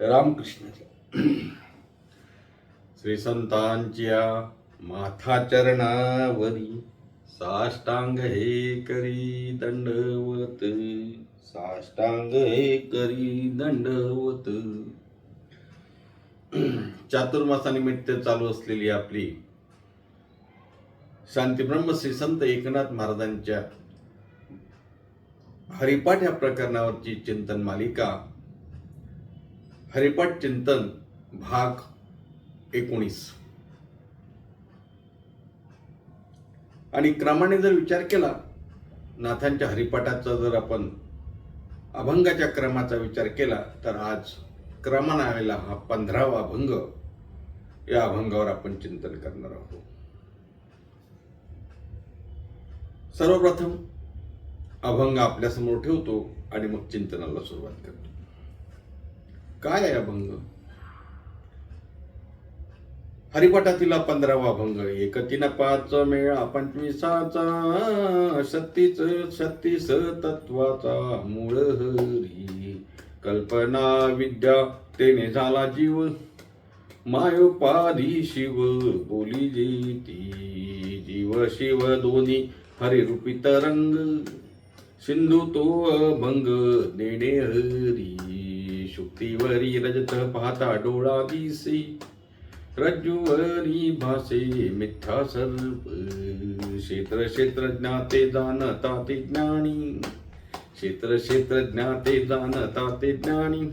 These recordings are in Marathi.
रामकृष्ण श्री संतांच्या माथा चरणावरी साष्टांग हे करी दंडवत साष्टांग हे करी दंडवत. चातुर्मासानिमित्त चालू असलेली आपली शांतीब्रह्म श्री संत एकनाथ महाराजांच्या हरिपाठ या प्रकरणावरची चिंतन मालिका हरिपाठ चिंतन भाग एकोणीस. आणि क्रमाने जर विचार केला नाथांच्या हरिपाठाचा जर आपण अभंगाच्या क्रमाचा विचार केला तर आज क्रमान आलेला हा पंधरावा अभंग या अभंगावर आपण चिंतन करणार आहोत. सर्वप्रथम अभंग आपल्यासमोर ठेवतो आणि मग चिंतनाला सुरुवात करतो. काय आहे अभंग? हरिपाठातील पंधरावा अभंग एकतीन पाच मेळा पंचवीसाचा छत्तीस छत्तीस तत्वाचा मूळ हरी. कल्पना विद्या तेने झाला जीव. मायोपाधी शिव बोली जेती. जीव शिव दोन्ही हरिरूपी तरंग सिंधू तो अभंग देणे हरी. शुक्तीवरी रजत पाहता डोळा दिसे रज्जुवरी भासे मिथ्या सर्प क्षेत्र क्षेत्र ज्ञाते जाणता ते ज्ञानी क्षेत्र क्षेत्र ज्ञाते जाणता ते ज्ञानी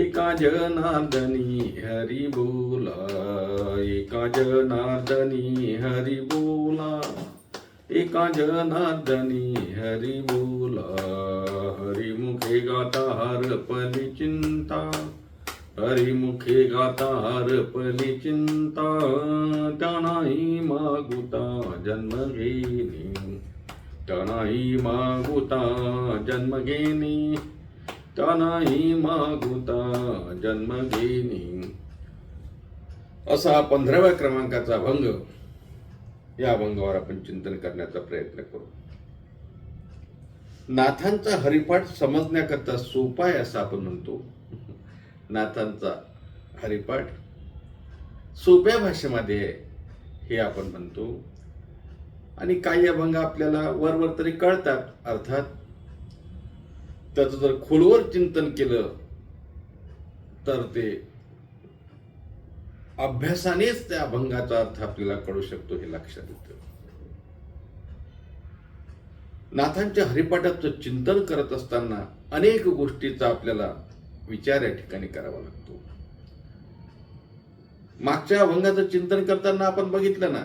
एका जनार्दनी हरी बोला एका जनार्दनी हरी बोला. एका जनार्दनी हरी बोला हरिमुखे गाता हरपली चिंता हरिमुखे गाता हरपली चिंता त्यानाही मागुता जन्म घेणे त्यानाही मागुता जन्म घेणे त्यानाही मागुता जन्म घेणे असा पंधराव्या क्रमांकाचा भंग या अभंगावर आपण चिंतन करण्याचा प्रयत्न करू. नाथांचा हरिपाठ समजण्याकरता सोपा आहे असं आपण म्हणतो. नाथांचा हरिपाठ सोप्या भाषेमध्ये हे आपण म्हणतो. आणि काही अभंग आपल्याला वरवर तरी कळतात. अर्थात त्याचं जर खोलवर चिंतन केलं तर ते अभ्यासानेच त्या अभंगाचा अर्थ आपल्याला कळू शकतो हे लक्षात येतं. नाथांच्या हरिपाठाचं चिंतन करत असताना अनेक गोष्टीचा आपल्याला विचार या ठिकाणी करावा लागतो. मागच्या अभंगाचं चिंतन करताना आपण बघितलं ना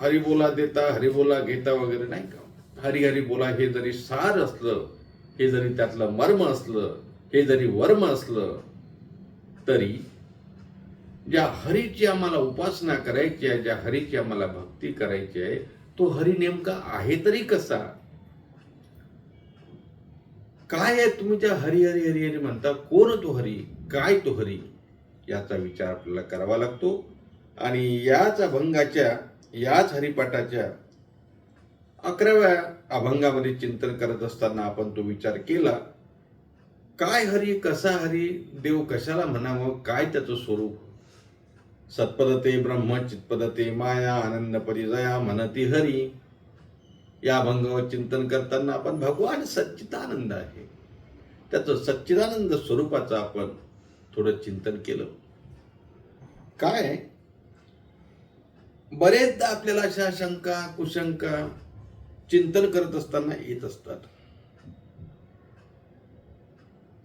हरिबोला देता हरिबोला घेता वगैरे नाही का? हरी हरी बोला हे जरी सार असलं हे जरी त्यातलं मर्म असलं हे जरी वर्म असलं तरी ज्या हरीची आम्हाला उपासना करायची आहे ज्या हरीची आम्हाला भक्ती करायची आहे तो हरी नेमका आहे तरी कसा? काय आहे तुम्ही ज्या हरी हरी हरी हरी म्हणता? कोण तो हरी? काय तो हरी? याचा विचार आपल्याला करावा लागतो. आणि याच अभंगाच्या याच हरिपाठाच्या अकराव्या अभंगामध्ये चिंतन करत असताना आपण तो विचार केला काय हरी कसा हरी देव कशाला म्हणावं काय त्याचं स्वरूप? सत्पदते ब्रह्म चित्पदते माया आनंद परिजया म्हणती हरी. या अभंगावर चिंतन करताना आपण भगवान सच्चिदानंद आहे. त्याचं सच्चिदानंद स्वरूपाचं आपण थोडं चिंतन केलं. काय? बरेचदा आपल्याला अशा शंका कुशंका चिंतन करत असताना येत असतात.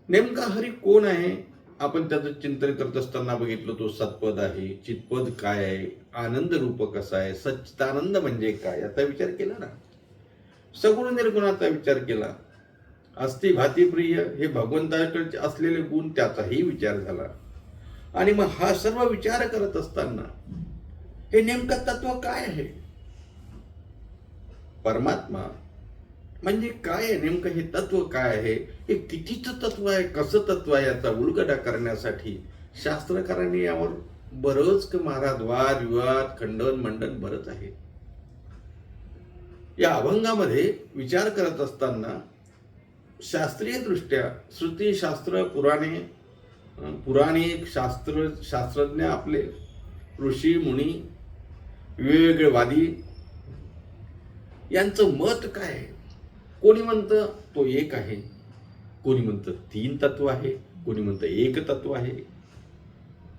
नेमका हरी कोण आहे? आपण त्याचं चिंतन करत असताना बघितलं तो सत्पद आहे. चितपद काय आहे? आनंद रूप कसा आहे? सच्चितानंद म्हणजे काय? याचा विचार केला ना. सगुण निर्गुणाचा विचार केला. अस्थि भातीप्रिय हे भगवंताकडे असलेले गुण त्याचाही विचार झाला. आणि मग हा सर्व विचार करत असताना हे नेमकं तत्व काय आहे? परमात्मा म्हणजे काय आहे? नेमकं हे तत्व काय आहे? हे कितीचं तत्व आहे कसं तत्व आहे याचा उलगडा करण्यासाठी शास्त्रकारांनी यावर बरंच महाराज वाद विवाद खंडन मंडन भरत आहे. या अभंगामध्ये विचार करत असताना शास्त्रीय दृष्ट्या श्रुती शास्त्र पुराणे पुराणिक शास्त्र शास्त्रज्ञ आपले ऋषी मुनी वेगवेगळे वादी यांचं मत काय आहे? कोणी म्हणतं तो एक आहे. कोणी म्हणतं तीन तत्व आहे कोणी म्हणतं एक तत्व आहे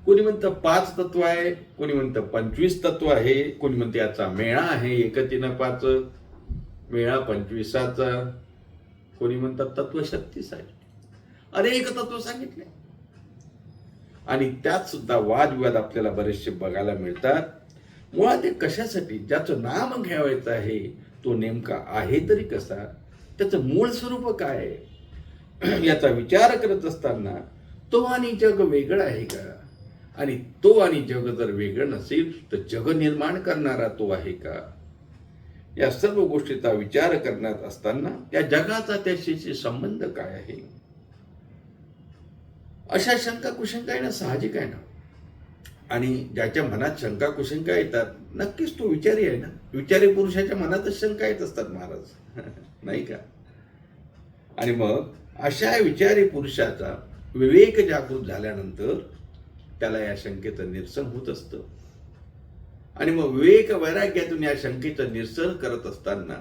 कोणी म्हणतं पाच तत्व आहे कोणी म्हणतं पंचवीस तत्व आहे कोणी म्हणतं याचा मेळा आहे एकतीनं पाच मेळा पंचवीसाचा कोणी म्हणतात तत्व छत्तीस आहे. अनेक तत्व सांगितले. आणि त्यात सुद्धा वादविवाद आपल्याला बरेचसे बघायला मिळतात. मुळात ते कशासाठी? ज्याचं नाम घ्यावायचं आहे तो नेमका आहे तरी कसा? त्याचं मूळ स्वरूप काय आहे? याचा विचार करत असताना तो आणि जग वेगळं आहे का? आणि तो आणि जग जर वेगळं नसेल तर जग निर्माण करणारा तो आहे का? या सर्व गोष्टीचा विचार करण्यात असताना त्या जगाचा त्याशी संबंध काय आहे? अशा शंका कुशंका येणं साहजिक आहे ना? आणि ज्याच्या मनात शंका कुशंका येतात नक्कीच तो विचारी आहे ना? विचारी पुरुषाच्या मनातच शंका येत असतात महाराज. नाही का? आणि मग? अशा विचारी पुरुषाचा विवेक जागृत झाल्यानंतर त्याला या शंकेचं निरसन होत असतं. आणि मग विवेक वैराग्यातून या शंकेचं निरसन करत असताना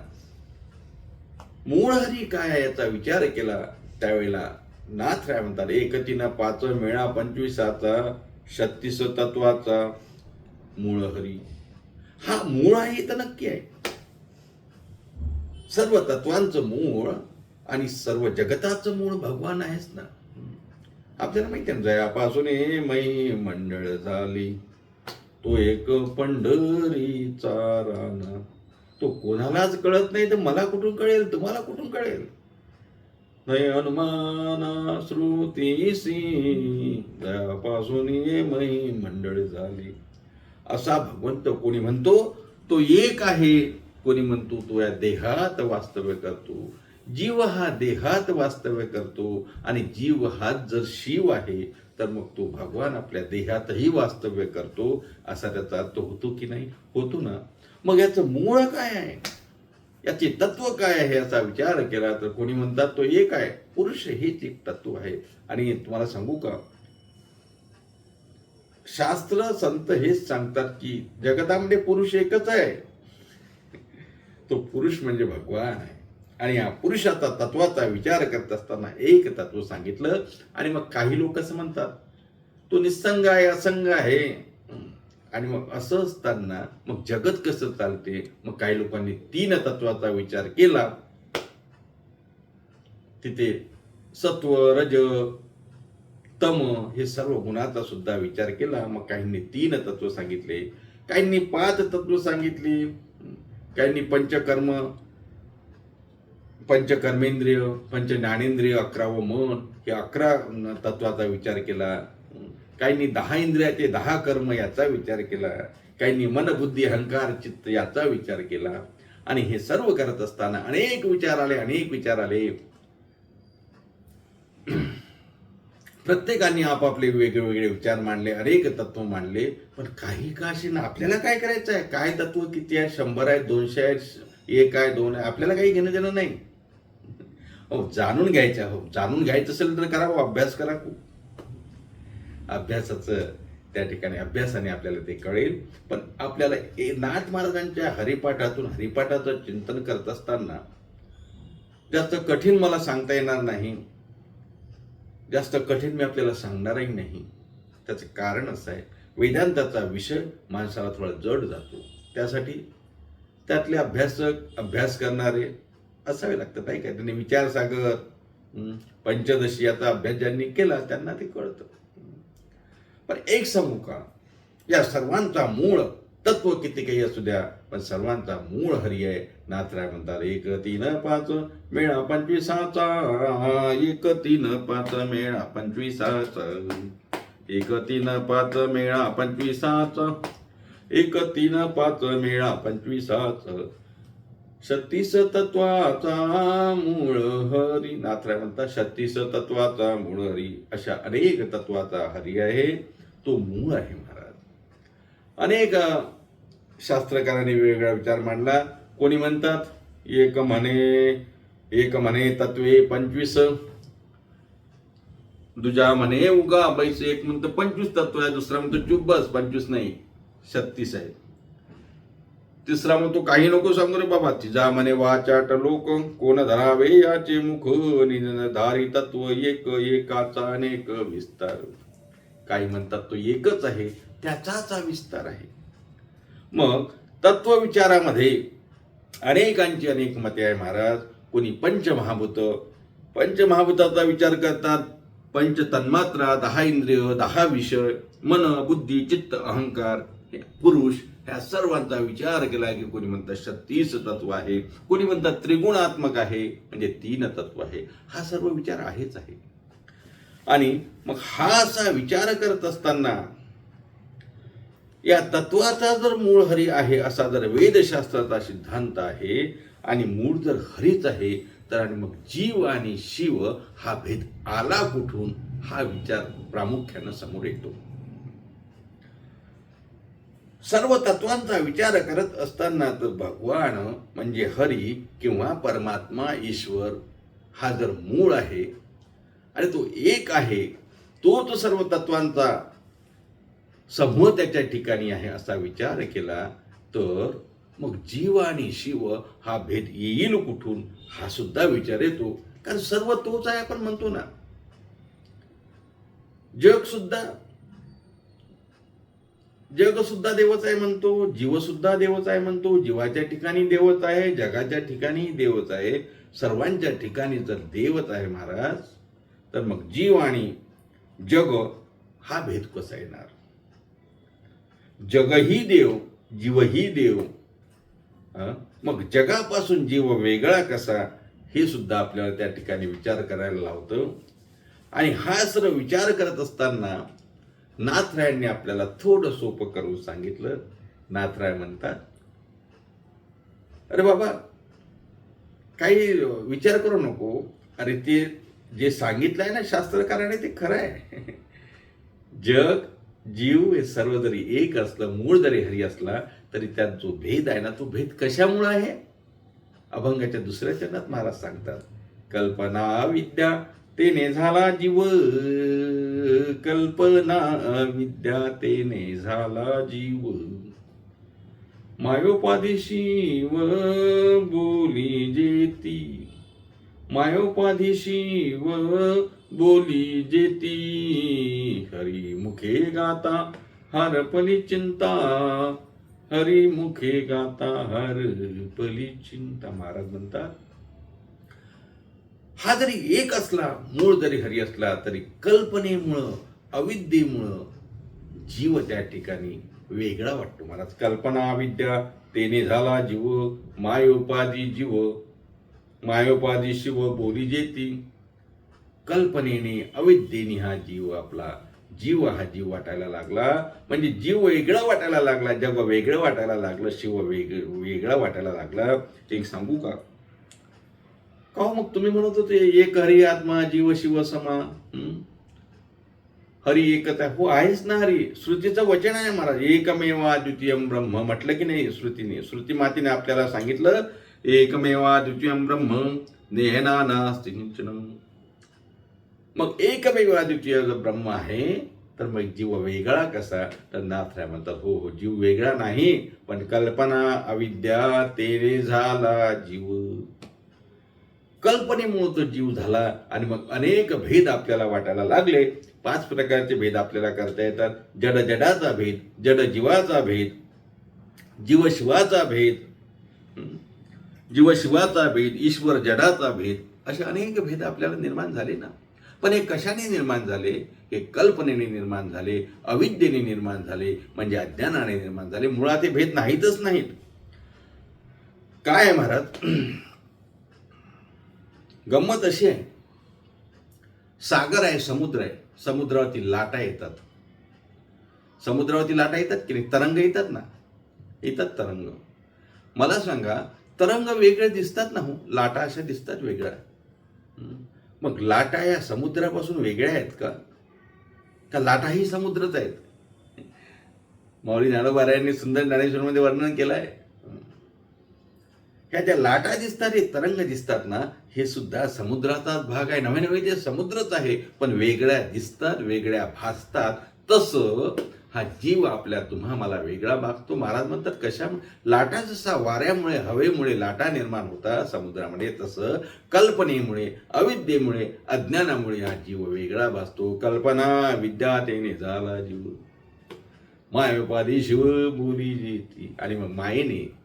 मूळ हरी काय याचा विचार केला त्यावेळेला नाथ राय म्हणतात? एकतीनं पाच मेळा पंचवीसाचा छत्तीस तत्वाचा मूळ हरी. हा मूळ आहे तर नक्की आहे. सर्व तत्वांचं मूळ आणि सर्व जगताचं मूळ भगवान आहेच ना. आपल्याला माहिती आहे ना, जयापासून मै मंडळ झाली. तो एक पंढरीचा राणा. तो कोणालाच कळत नाही तर मला कुठून कळेल? तुम्हाला कुठून कळेल? नाही अनुमाना श्रुतीसी जयापासून ये मै मंडळ झाली. असा भगवंत कोणी म्हणतो तो एक आहे. कोणी म्हणतो तो या देहात वास्तव्य करतो. जीव हा देहात वास्तव्य करतो आणि जीव हाच जर शिव आहे तर मग तो भगवान आपल्या देहातही वास्तव्य करतो असा त्याचा अर्थ होतो की नाही? होतो ना. मग याचं मूळ काय आहे? याचे तत्व काय आहे याचा विचार केला तर कोणी म्हणतात तो एक आहे. पुरुष हेच एक तत्व आहे. आणि तुम्हाला सांगू का? शास्त्र संत हेच सांगतात की जगतामध्ये पुरुष एकच आहे. तो पुरुष म्हणजे भगवान आहे. आणि या पुरुषाचा तत्वाचा विचार करत असताना एक तत्व सांगितलं आणि मग काही लोक असं म्हणतात तो निसंग आहे असंग आहे. आणि मग असं असताना मग जगत कसं चालते? मग काही लोकांनी तीन तत्वाचा विचार केला. तिथे सत्व रज तम हे सर्व गुणाचा सुद्धा विचार केला. मग काहींनी तीन तत्व सांगितले काहींनी पाच तत्व सांगितली काहींनी पंचकर्म पंच कर्मेंद्रिय पंच ज्ञानेंद्रिय अकरावं मन हे अकरा तत्वाचा विचार केला. काहींनी दहा इंद्रियाचे दहा कर्म याचा विचार केला. काहींनी मन बुद्धी अहंकार चित्त याचा विचार केला. आणि हे सर्व करत असताना अनेक विचार आले अनेक विचार आले. प्रत्येकाने आपापले वेगवेगळे विचार मांडले अनेक तत्व मांडले. पण काही का ना आपल्याला काय करायचं आहे काय तत्व किती आहे? शंभर आहे दोनशे आहे एक आहे दोन आहे. आपल्याला काही घेणं देणं नाही. हो जाणून घ्यायच्या हो. जाणून घ्यायचं असेल तर करा अभ्यास करा खूप. अभ्यासाचं त्या ठिकाणी अभ्यासाने आपल्याला ते कळेल. पण आपल्याला ए- नाथ महाराजांच्या हरिपाठातून हरिपाठाचं चिंतन करत असताना जास्त कठीण मला सांगता येणार नाही. जास्त कठीण मी आपल्याला सांगणारही नाही. त्याचं कारण असं आहे. वेदांताचा विषय माणसाला थोडा जड जातो. त्यासाठी त्यातले अभ्यासक अभ्यास करणारे असावे लागतं काही का त्यांनी विचारसागर पंचदशी याचा अभ्यास ज्यांनी केला त्यांना ते कळतं. पण एक सांगू का या सर्वांचा मूळ तत्व किती काही असू द्या पण सर्वांचा मूळ हरी आहे. नाथराय म्हणतात एक तीन पाच मेळा पंचवीसाचा. एक तीन पाच मेळा पंचवीसाचा. एक तीन पाच मेळा पंचवीसाचा. एक तीन पाच मेळा पंचवीसाचा. सतीस तत्वाचा मूळ हरी. नाथराय म्हणतात सतीस तत्वाचा मूळ हरी. अशा अनेक तत्वाचा हरी आहे. तो मूळ आहे महाराज. अनेक शास्त्रकारांनी वेगवेगळा विचार मांडला. कोणी म्हणतात एक म्हणे एक म्हणे तत्वे पंचवीस. दुजा म्हणे उगा बैस एक म्हणतो पंचवीस तत्व आहे दुसरा म्हणतो चुब्बस पंचवीस नाही. छत्तीस आहे तिसरा म्हणतो काही नको सांगू रे बाबा तिजा म्हणे वाचाट लोक कोण धरावे याचे मुख? निधारी धारी तत्व एक एकाचा अनेक विस्तार. काही म्हणतात तो एकच आहे त्याचाच हा विस्तार आहे. मग तत्व विचारामध्ये अनेकांची अनेक मते आहे महाराज. कोणी पंचमहाभूत पंचमहाभूताचा विचार करतात. पंच तन्मात्रा दहा इंद्रिय दहा विषय मन बुद्धी चित्त अहंकार पुरुष ह्या सर्वांचा विचार केला की कोणी म्हणतात छत्तीस तत्व आहे कोणी म्हणतात त्रिगुणात्मक आहे म्हणजे तीन तत्व आहे. हा सर्व विचार आहेच आहे. आणि मग हा असा विचार करत असताना या तत्वाचा जर मूळ हरी आहे असा जर वेदशास्त्राचा सिद्धांत आहे आणि मूळ जर हरीच आहे तर आणि मग जीव आणि शिव हा भेद आला कुठून? हा विचार प्रामुख्यानं समोर येतो. सर्व तत्वांचा विचार करत असताना तर भगवान म्हणजे हरी किंवा परमात्मा ईश्वर हा जर मूळ आहे आणि तो एक आहे तोच सर्व तत्वांचा समूह त्याच्या ठिकाणी आहे असा विचार केला तर मग जीव आणि शिव हा भेद येईल कुठून? हा सुद्धा विचार येतो. कारण सर्व तोच आहे आपण म्हणतो ना. जग सुद्धा जग सुद्धा देवच आहे म्हणतो जीव सुद्धा देवच आहे म्हणतो जीवाच्या ठिकाणी देवच आहे जगाच्या ठिकाणी देवच आहे. सर्वांच्या ठिकाणी जर देवच आहे महाराज तर मग जीव आणि जग हा भेद कसा येणार जगही देव जीवही देव. मग जगापासून जीव वेगळा कसा हे सुद्धा आपल्याला त्या ठिकाणी विचार करायला लावतं. आणि हा सर्व विचार करत असताना नाथरायांनी आपल्याला थोडं सोपं करून सांगितलं. नाथराय म्हणतात अरे बाबा काही विचार करू नको. अरे ते जे सांगितलंय ना शास्त्रकाराने ते खरं आहे जग जीव हे सर्व जरी एक असलं मूळ जरी हरी असला तरी त्यात जो भेद आहे ना तो भेद कशामुळे आहे? अभंगाच्या दुसऱ्या चरणात महाराज सांगतात कल्पना विद्या तेने झाला जीव कल्पना विद्या तेने झाला जीव. मायोपाधीशी व बोली जेती. मायोपाधीशी व बोली जेती. हरी मुखे गाता हरपली चिंता. हरी मुखे गाता हर पली चिंता. महाराज म्हणतात हा जरी एक असला मूळ जरी हरी असला तरी कल्पनेमुळं अविद्येमुळं जीव त्या ठिकाणी वेगळा वाटतो. मला कल्पना अविद्या तेने झाला जीव मायोपाधी जीव मायोपाधी शिव बोली जेती. कल्पनेने अविद्येने हा जीव आपला जीव हा जीव वाटायला लागला. म्हणजे जीव वेगळा वाटायला लागला जग वेगळं वाटायला लागलं शिव वेग वेगळा वाटायला लागला. ते सांगू का? का हो? मग तुम्ही म्हणत होते एक हरी आत्मा जीव शिव समा. हरी एकच आहे. हो आहेच ना हरी. श्रुतीचं वचन आहे महाराज. एकमेवा द्वितीयम ब्रह्म. म्हटलं की नाही श्रुतीने? श्रुती मातीने आपल्याला सांगितलं एकमेवा द्वितीयम ब्रह्म नेहना नास्ति किंचन मग एकमेवा द्वितीय ब्रह्म आहे तर मग जीव वेगळा कसा? तर नाथराय म्हणतात हो हो जीव वेगळा नाही पण कल्पना अविद्या तेरे झाला जीव. कल्पनेमुळं तो जीव झाला आणि मग अनेक भेद आपल्याला वाटायला लागले. पाच प्रकारचे भेद आपल्याला करता येतात. जड जडाचा भेद जड जीवाचा भेद जीवशिवाचा भेद जीवशिवाचा भेद ईश्वर जडाचा भेद असे अनेक भेद आपल्याला निर्माण झाले ना. पण हे कशाने निर्माण झाले? हे कल्पनेने निर्माण झाले अविद्येने निर्माण झाले म्हणजे अज्ञानाने निर्माण झाले. मुळात हे भेद नाहीतच नाहीत. काय आहे महाराज? गंमत अशी आहे. सागर आहे समुद्र आहे. समुद्रावरती लाटा येतात. समुद्रावरती लाटा येतात की नाही? तरंग येतात ना? येतात तरंग. मला सांगा तरंग वेगळे दिसतात ना हो? लाटा अशा दिसतात वेगळ्या. मग लाटा या समुद्रापासून वेगळ्या आहेत का? का लाटाही समुद्रच आहेत? माऊली ज्ञानोबारायांनी सुंदर ज्ञानेश्वरमध्ये वर्णन केलं आहे ह्या ज्या लाटा दिसतात हे तरंग दिसतात ना हे सुद्धा समुद्राचाच भाग आहे. नवे नवे ते समुद्रच आहे. पण वेगळ्या दिसतात वेगळ्या भासतात. तसं हा जीव आपल्या तुम्हा मला वेगळा भागतो. महाराज म्हणतात कशा लाटा जसा वाऱ्यामुळे हवेमुळे लाटा निर्माण होतात समुद्रामध्ये तसं कल्पनेमुळे अविद्येमुळे अज्ञानामुळे हा जीव वेगळा भासतो. कल्पना विद्या तेने झाला जीव. मायोपादी शिव बोली जेती. आणि मग मायेने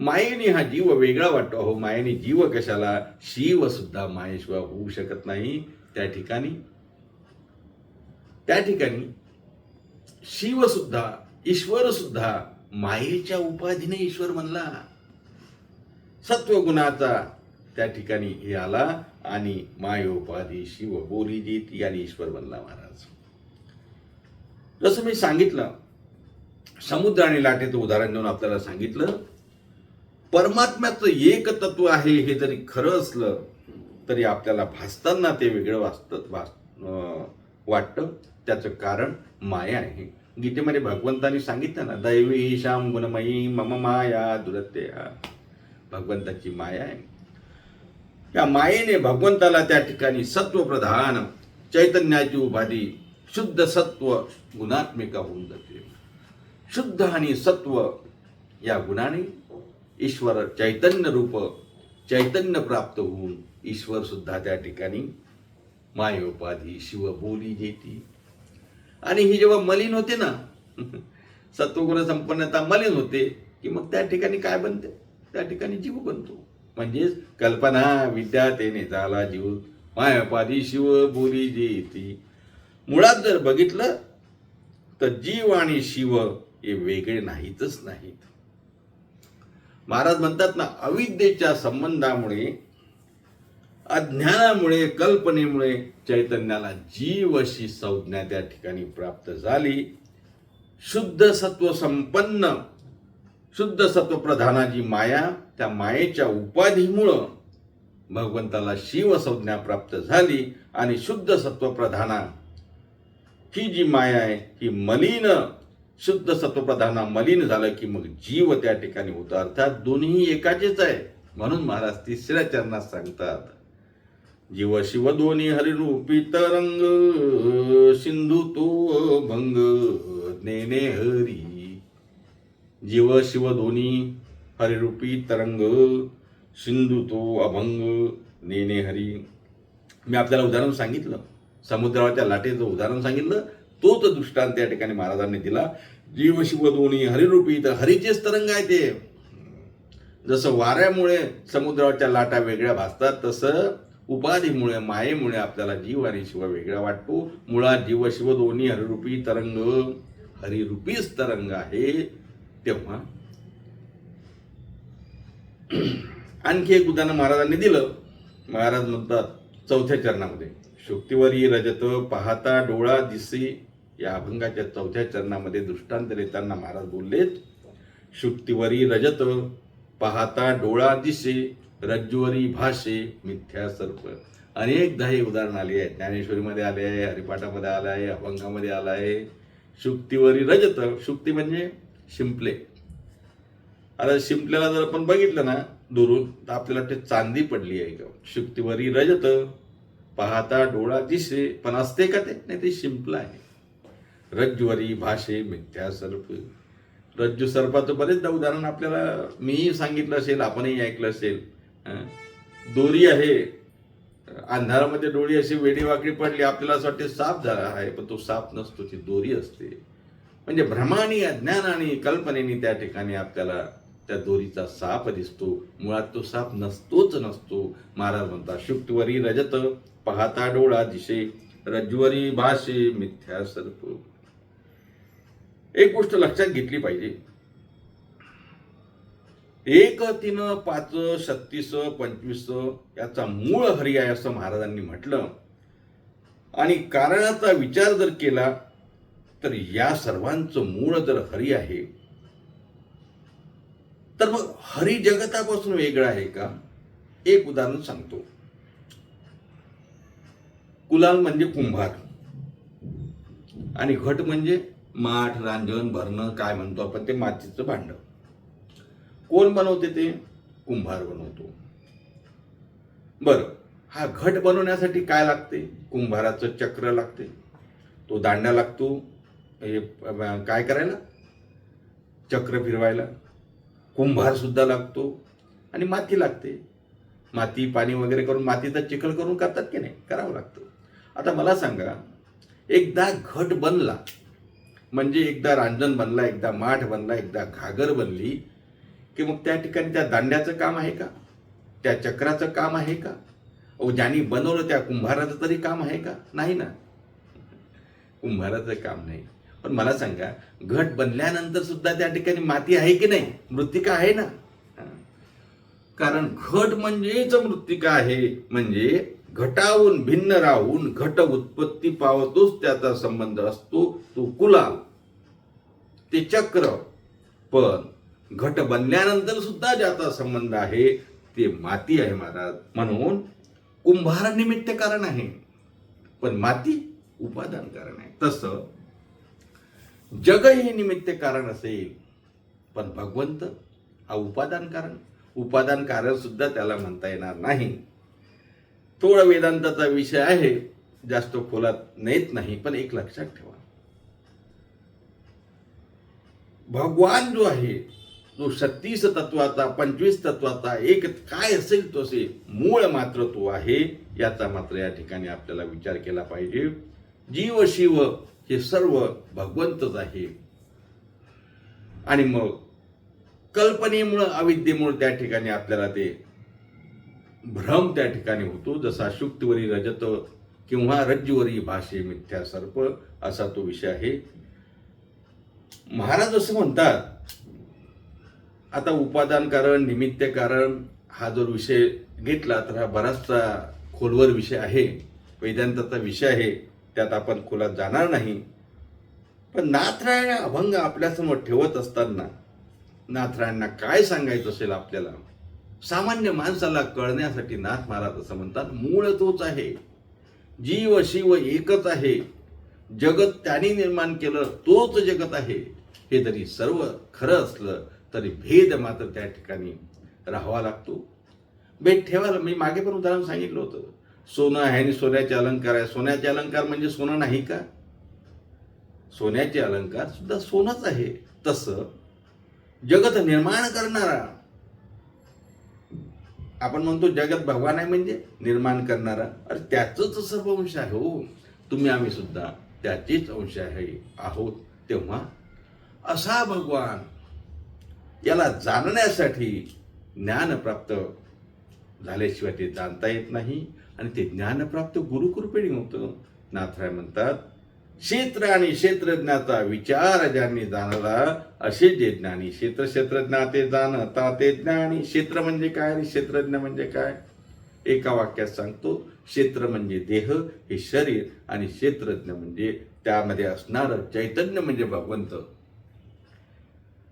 मायेने हा जीव वेगळा वाटतो. अहो मायेने जीव कशाला? शिव सुद्धा मायेशिवाय होऊ शकत नाही. त्या ठिकाणी त्या ठिकाणी शिव सुद्धा ईश्वर सुद्धा मायेच्या उपाधीने ईश्वर म्हणला. सत्वगुणाचा त्या ठिकाणी हे आला आणि मायोपाधी शिव बोलीजीत याने ईश्वर बनला महाराज. जसं मी सांगितलं समुद्र आणि लाटेचं उदाहरण देऊन आपल्याला सांगितलं परमात्म्याचं एक तत्व आहे हे जरी खरं असलं तरी आपल्याला भासताना ते वेगळं वाचतं भास वाटतं. त्याचं कारण माया आहे. गीतेमध्ये भगवंतांनी सांगितलं ना दैवी श्याम गुणमयी मम माया दुरत्या. भगवंताची माया आहे. या मायेने भगवंताला त्या ठिकाणी सत्वप्रधान चैतन्याची उपाधी शुद्ध सत्व गुणात्मिका होऊन जाते. शुद्ध आणि सत्व या गुणाने ईश्वर चैतन्य रूप चैतन्य प्राप्त होऊन ईश्वर सुद्धा त्या ठिकाणी मायोपाधी शिव बोली जेती आणि ही जेव्हा मलिन होते ना सत्वगुण संपन्नता मलिन होते की मग त्या ठिकाणी काय बनते? त्या ठिकाणी जीव बनतो. म्हणजेच कल्पना विद्या तेने झाला जीव मायोपाधी शिव बोली जेती मुळात जर बघितलं तर जीव आणि शिव हे वेगळे नाहीतच नाहीत. महाराज म्हणतात ना अविद्येच्या संबंधामुळे अज्ञानामुळे कल्पनेमुळे चैतन्याला जीव अशी संज्ञा त्या ठिकाणी प्राप्त झाली. शुद्ध सत्व संपन्न शुद्ध सत्व प्रधानाची माया त्या मायेच्या उपाधीमुळं भगवंताला शिव संज्ञा प्राप्त झाली आणि शुद्ध सत्व प्रधाना ही जी माया आहे ही मलिन शुद्ध सत्वप्रधाना मलिन झालं की मग जीव त्या ठिकाणी होतं अर्थात दोन्ही एकाचेच आहे. म्हणून महाराज तिसऱ्या चरणात सांगतात जीव शिव दोन्ही हरिरूपी तरंग सिंधू तो भंग नेने हरी. जीव शिव दोन्ही हरिरूपी तरंग सिंधू तो अभंग नेने हरी. मी आपल्याला उदाहरण सांगितलं. समुद्रावरच्या लाटेचं उदाहरण सांगितलं. तोच दृष्टांत त्या ठिकाणी महाराजांनी दिला. जीव शिव दोन्ही हरिरूपी तर हरीचेच तरंग आहे ते. जसं वाऱ्यामुळे समुद्राच्या लाटा वेगळ्या भासतात तसं उपाधीमुळे मायेमुळे आपल्याला जीव आणि शिव वेगळा वाटतो. मुळात जीव शिव दोन्ही हरिरूपी तरंग हरिरूपीच तरंग आहे तेव्हा. आणखी एक उदाहरण महाराजांनी दिलं. महाराज म्हणतात चौथ्या चरणामध्ये शुक्तीवरी रजत पाहता डोळा दिसी या अभंगाच्या चौथ्या चरणामध्ये दृष्टांत देताना महाराज बोललेत शुक्तीवरी रजत पाहता डोळा दिसे रज्जुवरी भाषे मिथ्या सर्प. अनेकदा हे उदाहरण आले आहे. ज्ञानेश्वरीमध्ये आले आहे हरिपाठामध्ये आलं आहे अभंगामध्ये आलं आहे. शुक्तीवरी रजत शुक्ती म्हणजे शिंपले. आता शिंपल्याला जर आपण बघितलं ना दुरून तर आपल्याला वाटते चांदी पडली आहे का शुक्तीवरी रजत पाहता डोळा दिसे. पण असते का ते? नाही ते शिंपलं आहे. रज्जुवरी भाषे मिथ्या सर्प. रज्जू सर्पाचं बरेचदा उदाहरण आपल्याला मीही सांगितलं असेल आपणही ऐकलं असेल. दोरी आहे. अंधारामध्ये डोळी अशी वेडी वाकडी पडली आपल्याला असं वाटते साप झाला आहे पण तो साप नसतो ती दोरी असते. म्हणजे भ्रमाने अज्ञानाने आणि कल्पनेने त्या ठिकाणी आपल्याला त्या दोरीचा साप दिसतो. मुळात तो साप नसतोच नसतो. महाराज म्हणतात शुक्तवरी रजत पाहता डोळा दिशे. रज्जुवरी भाषे मिथ्या सर्प. एक गोष्ट लक्षात घेतली पाहिजे. एक तीन पाच छत्तीस पंचवीस याचा मूळ हरी आहे असं महाराजांनी म्हटलं. आणि कारणाचा विचार जर केला तर या सर्वांचं मूळ जर हरी आहे तर मग हरी जगतापासून वेगळा आहे का? एक उदाहरण सांगतो. कुलाल म्हणजे कुंभार. आणि घट म्हणजे माठ रांजण भरणं काय म्हणतो आपण ते मातीचं भांड. कोण बनवते ते? कुंभार बनवतो. बरं हा घट बनवण्यासाठी काय लागते? कुंभाराचं चक्र लागते. तो दांडा लागतो. हे काय करायला? चक्र फिरवायला. कुंभारसुद्धा लागतो. आणि माती लागते. माती पाणी वगैरे करून मातीचा चिखल करून करतात की नाही? करावं लागतं. आता मला सांगा एकदा घट बनला म्हणजे एकदा रांजण बनला एकदा माठ बनला एकदा घागर बनली की मग त्या ठिकाणी त्या दांड्याचं काम आहे का? त्या चक्राचं काम आहे का? अहो ज्यांनी बनवलं त्या कुंभाराचं तरी काम आहे का? नाही ना. कुंभाराचं काम नाही. पण मला सांगा घट बनल्यानंतर सुद्धा त्या ठिकाणी माती आहे की नाही? मृत्तिका आहे ना? कारण घट म्हणजेच मृत्तिका आहे. म्हणजे घटाहून भिन्न राहून घट उत्पत्ती पावतोच त्याचा संबंध असतो तो कुलाल. ते चक्र पण घट बनल्यानंतर सुद्धा ज्याचा संबंध आहे ते माती आहे महाराज. म्हणून कुंभार निमित्त कारण आहे. पण माती उपादान कारण आहे. तसं जग हे निमित्त कारण असेल पण भगवंत हा उपादान कारण. उपादान कारण सुद्धा त्याला म्हणता येणार नाही. थोडा वेदांताचा विषय आहे जास्त खोलात नेत नाही पण एक लक्षात ठेवा. भगवान जो आहे तो सत्तीस तत्वाचा पंचवीस तत्वाचा एक काय असेल तो असे मूळ मात्र तो आहे याचा मात्र या ठिकाणी आपल्याला विचार केला पाहिजे. जीव शिव हे सर्व भगवंतच आहे. आणि मग कल्पनेमुळं अविद्येमुळं त्या ठिकाणी आपल्याला ते भ्रम त्या ठिकाणी होतो. जसा शुक्तीवरी रजत किंवा रज्जूवरी भाषे मिथ्या सर्प असा तो विषय आहे. महाराज असं म्हणतात आता उपादान कारण निमित्त कारण हा जर विषय घेतला तर हा बराचसा खोलवर विषय आहे. वेदांताचा विषय आहे. त्यात आपण खोलात जाणार नाही. पण नाथरायण अभंग आपल्यासमोर ठेवत असताना नाथरायांना काय सांगायचं असेल आपल्याला? सामान्य माणसाला कळण्यासाठी नाथ महाराज असं म्हणतात मूळ तोच आहे. जीव शिव एकच आहे. जगत त्यांनी निर्माण केलं तोच जगत आहे. हे जरी सर्व खरं असलं तरी भेद मात्र त्या ठिकाणी राहावा लागतो. भेद ठेवायला मी मागे पण उदाहरण सांगितलं होतं. सोनं आहे आणि सोन्याचे अलंकार आहे. सोन्याचे अलंकार म्हणजे सोनं नाही का? सोन्याचे अलंकार सुद्धा सोनंच आहे. तसं जगत निर्माण करणारा आपण म्हणतो जगत भगवान आहे म्हणजे निर्माण करणारा. अरे त्याचंच सर्व अंश आहे हो. तुम्ही आम्ही सुद्धा त्याचेच अंश आहे आहोत तेव्हा. असा भगवान याला जाणण्यासाठी ज्ञान प्राप्त झाल्याशिवाय ते जाणता येत नाही. आणि ते ज्ञानप्राप्त गुरुकृपेणी होतं. नाथराय म्हणतात क्षेत्र आणि क्षेत्रज्ञाचा विचार ज्यांनी जाणला असे जे ज्ञानी क्षेत्र क्षेत्रज्ञाते जाणता ते ज्ञानी क्षेत्र म्हणजे काय आणि क्षेत्रज्ञ म्हणजे काय? एका वाक्यात सांगतो क्षेत्र म्हणजे देह हे शरीर आणि क्षेत्रज्ञ म्हणजे त्यामध्ये असणारं चैतन्य म्हणजे भगवंत.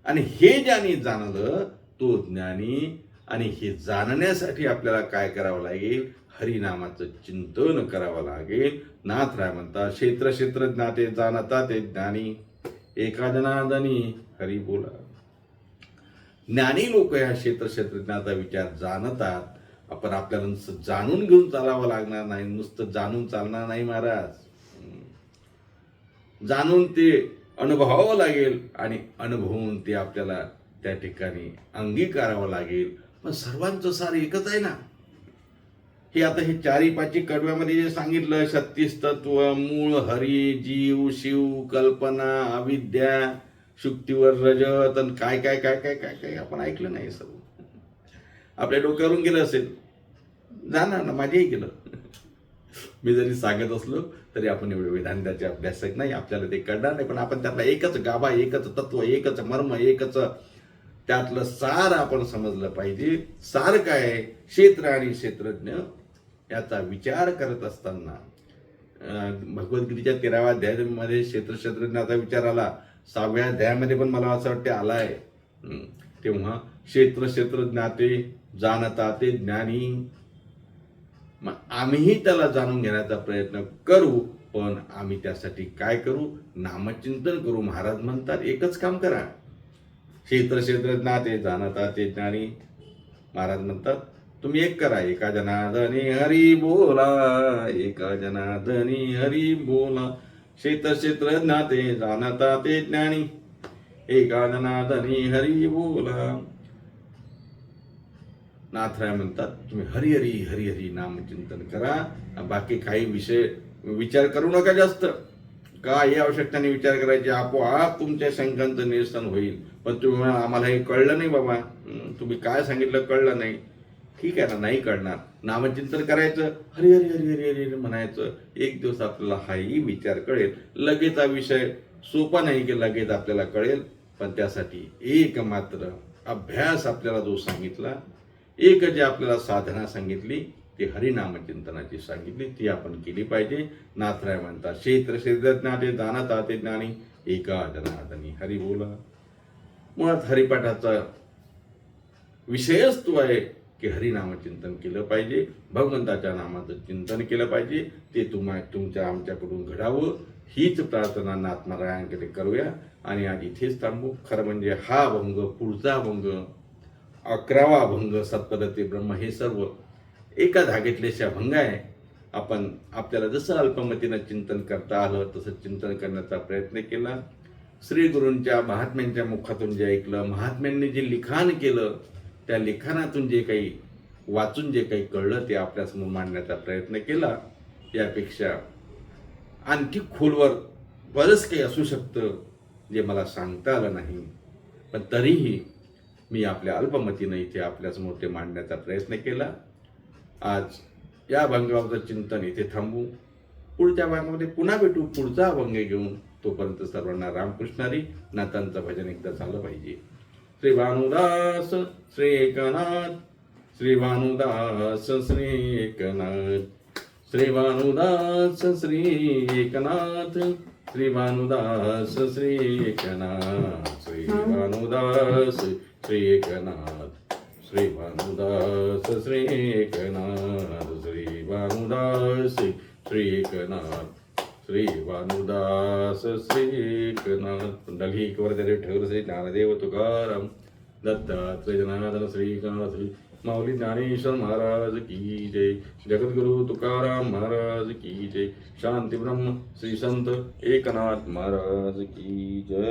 आणि हे ज्याने जाणलं तो ज्ञानी आणि हे जाणण्यासाठी आपल्याला काय करावं लागेल? हरिनामाचं चिंतन करावं लागेल. नाथ राय म्हणतात क्षेत्र क्षेत्र ज्ञाते जाणता ते ज्ञानी. एका जनादनी हरी बोला. ज्ञानी लोक या क्षेत्र क्षेत्रज्ञाचा विचार जाणतात. आपण आपल्याला नुसतं जाणून घेऊन चालावं लागणार नाही. नुसतं जाणून चालणार नाही महाराज. जाणून ते अनुभवावं लागेल आणि अनुभवून ते आपल्याला त्या ठिकाणी अंगीकारावं लागेल. पण सर्वांचं सार एकच आहे ना. हे आता हे चारी पाची कडव्यामध्ये जे सांगितलं छत्तीस तत्व मूळ हरी जीव शिव कल्पना अविद्या शुक्तीवर रजत आणि काय काय काय काय काय काय आपण ऐकलं नाही सर्व. आपल्या डोक्यावरून गेलं असेल. जाणार ना माझेही गेलं. मी जरी सांगत असलो तरी आपण एवढे वेदांताचे अभ्यासक नाही आपल्याला ते कळणार नाही. पण आपण त्यातला एकच गाभा एकच तत्व एकच मर्म एकच त्यातलं सार आपण समजलं पाहिजे. सार काय आहे? क्षेत्र आणि क्षेत्रज्ञ. याचा विचार करत असताना भगवद्गीतेच्या तेराव्या अध्यायामध्ये क्षेत्रक्षेत्रज्ञाचा विचार आला. सहाव्या अध्यायामध्ये पण मला असं वाटते आलाय. आहे तेव्हा क्षेत्र क्षेत्रज्ञाते जाणता ते ज्ञानी. मग आम्हीही त्याला जाणून घेण्याचा प्रयत्न करू पण आम्ही त्यासाठी काय करू? नामचिंतन करू. महाराज म्हणतात एकच काम करा. क्षेत्र क्षेत्रज्ञाते जाणता ते ज्ञानी. महाराज म्हणतात तुम्ही एक करा एका जनादनी हरी बोला एका जनादनी हरी बोला. क्षेत्र क्षेत्र ज्ञाते जाणता ते ज्ञानी एका जनादनी हरी बोला. नाथराय म्हणतात तुम्ही हरी हरी हरी हरी नाम चिंतन करा. बाकी काही विषय विचार करू नका जास्त. काही आवश्यकता आवश्यकताने विचार करायचे आपोआप तुमच्या शंकांचं निरसन होईल. पण तुम्ही आम्हाला हे कळलं नाही बाबा. तुम्ही काय सांगितलं कळलं नाही. ठीक आहे ना नाही कळणार नामचिंतन करायचं हरी हरी हरी हरी हरी म्हणायचं. एक दिवस आपल्याला हाही विचार कळेल. लगेच हा विषय सोपा नाही की लगेच आपल्याला कळेल. पण त्यासाठी एक मात्र अभ्यास आपल्याला जो सांगितला एक जे आपल्याला साधना सांगितली ती हरिनामचिंतनाची सांगितली ती आपण केली पाहिजे. नाथराय म्हणतात क्षेत्र क्षेत्रज्ञाते दानात आते ज्ञानी. एका जनादनी हरी बोला. मुळात हरिपाठाचा विषयच तो आहे. की हरिनामचिंतन केलं पाहिजे भगवंताच्या नामाचं चिंतन केलं पाहिजे ते तुम्हा तुमच्या आमच्याकडून घडावं. हीच प्रार्थना नाथनारायणाकडे करूया. आणि आज इथेच थांबू. खरं म्हणजे हा भंग पुढचा भंग अकरावा भंग सत्पदते ब्रह्म हे सर्व एका धागेतलेशा भंग आहे. आपण आपल्याला जसं अल्पमतीनं चिंतन करता आलं तसं चिंतन करण्याचा प्रयत्न केला. श्री गुरूंच्या महात्म्यांच्या मुखातून जे ऐकलं महात्म्यांनी जे लिखाण केलं त्या लिखाणातून जे काही वाचून जे काही कळलं ते आपल्यासमोर मांडण्याचा प्रयत्न केला यापेक्षा आणखी खोलवर बरंच काही असू शकतं जे मला सांगता आलं नाही. पण तरीही मी आपल्या अल्पमतीनं इथे आपल्यासमोर ते मांडण्याचा प्रयत्न केला. आज या भंगावरचं चिंतन इथे थांबू. पुढच्या भागामध्ये पुन्हा भेटू. पुढचा अभंग घेऊन तोपर्यंत सर्वांना रामकृष्णारी नातांचं भजन एकदा झालं पाहिजे. श्री भानुदास श्री एकनाथ श्री भानुदास श्री एकनाथ श्री भानुदास श्री एकनाथ श्री भानुदास श्री एकनाथ श्री भानुदास श्री एकनाथ श्री भानुदास श्री एकनाथ श्री भानुदास श्री एकनाथ श्री वानुदास श्री एकनाथ पुंडलिक वरदे ठर श्री ज्ञानदेव तुकाराम दत्तात्रय जनार्दन श्रीकांत श्री माऊली ज्ञानेश्वर महाराज की जय। जगद्गुरु तुकाराम महाराज की जय। शांती ब्रह्म श्री संत एकनाथ महाराज की जय।